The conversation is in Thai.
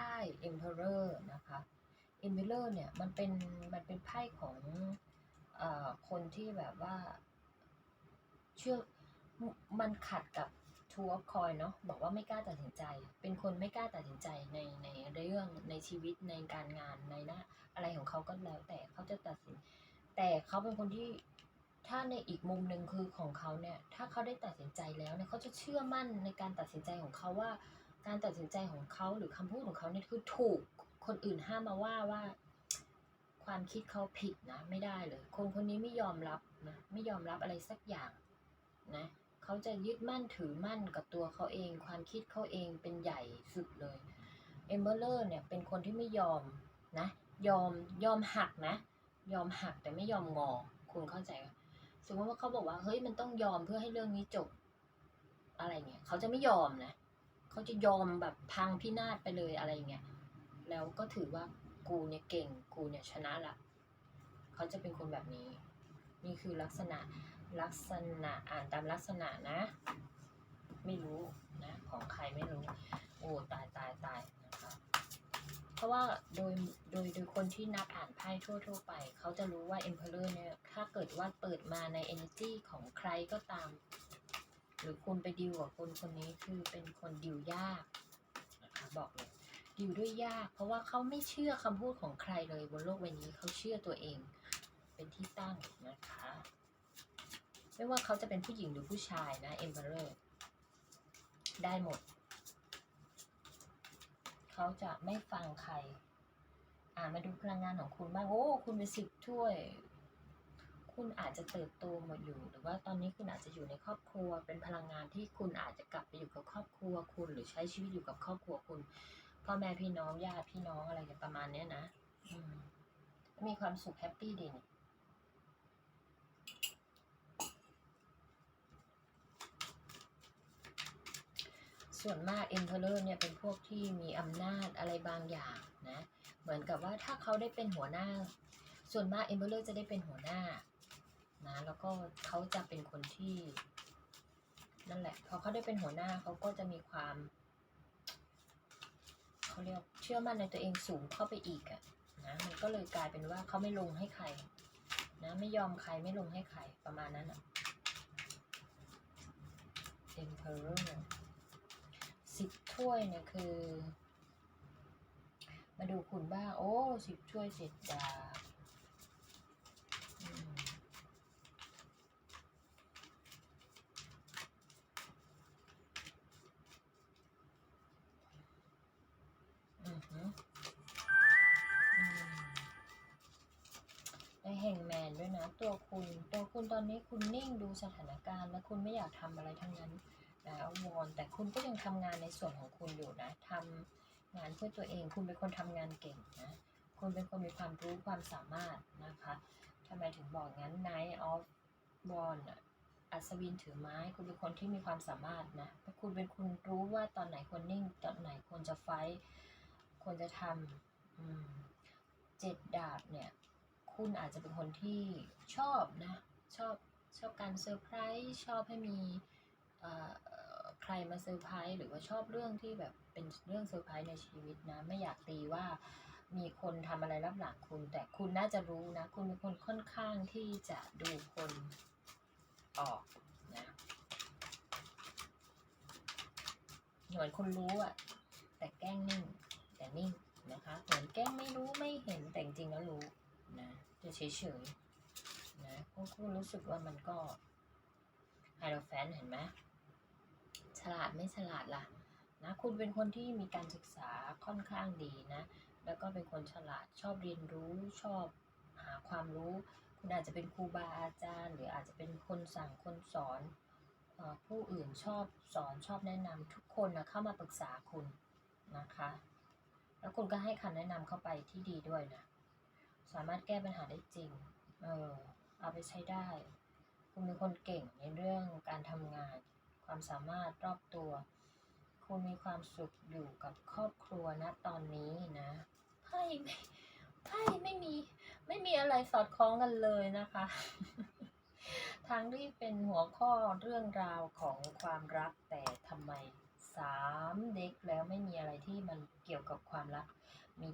ได้ Emperor นะคะ Emperor เนี่ยมันเป็นมันเป็นไพ่ของอคนที่แบบว่าเชื่อมันขัดกับ Two of Coin เนาะบอกว่าไม่กล้าตัดสินใจ เป็นคนไม่กล้าตัดสินใจในในเรื่องในชีวิตในการงานในหน้าอะไรของเขาก็แล้วแต่เขาจะตัดสิน แต่เขาเป็นคนที่ถ้าในอีกมุมหนึ่งคือของเขาเนี่ย ถ้าเขาได้ตัดสินใจแล้วเนี่ยเขาจะเชื่อมั่นในการตัดสินใจของเขาว่า การตัดสินใจของเขาหรือคำพูดของเขาเนี่ยคือถูกคนอื่นห้ามมาว่าว่า ความคิดเขาผิดนะ ไม่ได้เลย คนคนนี้ไม่ยอมรับนะไม่ยอมรับอะไรสักอย่างนะเขาจะยึดมั่นถือมั่นกับตัวเขาเอง ความคิดเขาเองเป็นใหญ่สุดเลยเอมเบอร์เลอร์เนี่ยเป็นคนที่ไม่ยอมนะ ยอมยอมหักนะ ยอมหักแต่ไม่ยอมงอ คุณเข้าใจไหมสมมติว่าเขาบอกว่าเฮ้ยมันต้องยอมเพื่อให้เรื่องนี้จบ อะไรเงี้ยเขาจะไม่ยอมนะ เขาจะยอมแบบพังพินาศไปเลยอะไรเงี้ย แล้วก็ถือว่ากูเนี่ยเก่ง กูเนี่ยชนะละเขาจะเป็นคนแบบนี้ นี่คือลักษณะลักษณะอ่านตามลักษณะนะ ไม่รู้นะ ของใครไม่รู้ โอ้ตายตายตายนะคะเพราะว่าโดยโดยโดยคนที่นักอ่านไพ่ทั่วทั่วๆไป เขาจะรู้ว่า Emperor เนี่ยถ้าเกิดว่าเปิดมาใน energy ของใครก็ตาม หรือคุณไปดิวกับคนคนนี้คือเป็นคนดิวยากนะคะบอกเลยดิวด้วยยาก เพราะว่าเขาไม่เชื่อคำพูดของใครเลยบนโลกใบนี้เขาเชื่อตัวเอง เป็นที่ตั้งนะคะ ไม่ว่าเขาจะเป็นผู้หญิงหรือผู้ชายนะ Emperor ได้หมด เขาจะไม่ฟังใคร อ่ามาดูพลังงานของคุณบ้างโอ้ คุณเป็นสิบถ้วย คุณอาจจะเติบโตมาอยู่ หรือว่าตอนนี้คุณอาจจะอยู่ในครอบครัว เป็นพลังงานที่คุณอาจจะกลับไปอยู่กับครอบครัวคุณ หรือใช้ชีวิตอยู่กับครอบครัวคุณพ่อแม่พี่น้องญาติพี่น้องอะไรประมาณเนี้ยนะอืมีความสุขแฮปปี้ดีนี่ส่วนมาก Emperor เนี่ยเป็นพวกที่มีอำนาจอะไรบางอย่างนะ เหมือนกับว่าถ้าเขาได้เป็นหัวหน้า ส่วนมาก Emperor จะได้เป็นหัวหน้า ก็เขาจะเป็นคนที่ นั่นแหละ พอเขาได้เป็นหัวหน้าเขาก็จะมีความเขาเรียกเชื่อมั่นในตัวเองสูงเข้าไปอีกอะนะมันก็เลยกลายเป็นว่าเขาไม่ลงให้ใคร นะไม่ยอมใครไม่ลงให้ใครประมาณนั้นอะ Emperor สิบถ้วยเนี่ยคือ มาดูคุณบ้าง โอ้สิบถ้วยเจ็ดดาบอืมอือหืออืม ได้แห่งแมนด้วยนะ ตัวคุณ ตัวคุณตอนนี้คุณนิ่งดูสถานการณ์และคุณไม่อยากทำอะไรทั้งนั้นนะวอนแต่คุณก็ยังทำงานในส่วนของคุณอยู่นะทำงานเพื่อตัวเอง คุณเป็นคนทำงานเก่งนะคุณเป็นคนมีความรู้ความสามารถนะคะทำไมถึงบอกงั้น Night of w a n อัศวินถือไม้ คุณเป็นคนที่มีความสามารถนะคุณเป็นคนรู้ว่าตอนไหนควรนิ่ง ตอนไหนควรจะไฟ ควรจะทำเจ็ดดาบเนี่ย คุณอาจจะเป็นคนที่ชอบนะ ชอบชอบการเซอร์ไพรส์ชอบให้มีใครมาเซอร์ไพรส์หรือว่าชอบเรื่องที่แบบเป็นเรื่องเซอร์ไพรส์ในชีวิตนะ ไม่อยากตีว่ามีคนทำอะไรรับหลังคุณ แต่คุณน่าจะรู้นะ คุณเป็นคนค่อนข้างที่จะดูคนออกนะเหมือนคนรู้อะแต่แกล้งนิ่ง แต่นิ่งนะคะเหมือนแกล้งไม่รู้ไม่เห็นแต่จริงแล้วรู้นะจะเฉยๆนะพราะคุณรู้สึกว่ามันก็ไฮโดรแฟนเห็นไหมฉลาดไม่ฉลาดล่ะนะคุณเป็นคนที่มีการศึกษาค่อนข้างดีนะ แล้วก็เป็นคนฉลาดชอบเรียนรู้ชอบหาความรู้ คุณอาจจะเป็นครูบาอาจารย์ หรืออาจจะเป็นคนสั่งคนสอนผู้อื่นชอบสอนชอบแนะนำทุกคนนะเข้ามาปรึกษาคุณนะคะ แล้วคุณก็ให้คำแนะนำเข้าไปที่ดีด้วยนะ สามารถแก้ปัญหาได้จริง เออ เอาไปใช้ได้ คุณเป็นคนเก่งในเรื่องการทำงาน ความสามารถรอบตัว คุณมีความสุขอยู่กับครอบครัวนะตอนนี้นะไพ่ไม่ไพ่ไม่มี ไม่มีอะไรสอดคล้องกันเลยนะคะ ทั้งที่เป็นหัวข้อเรื่องราวของความรักแต่ทำไม สามเด็กแล้วไม่มีอะไรที่มันเกี่ยวกับความรักมี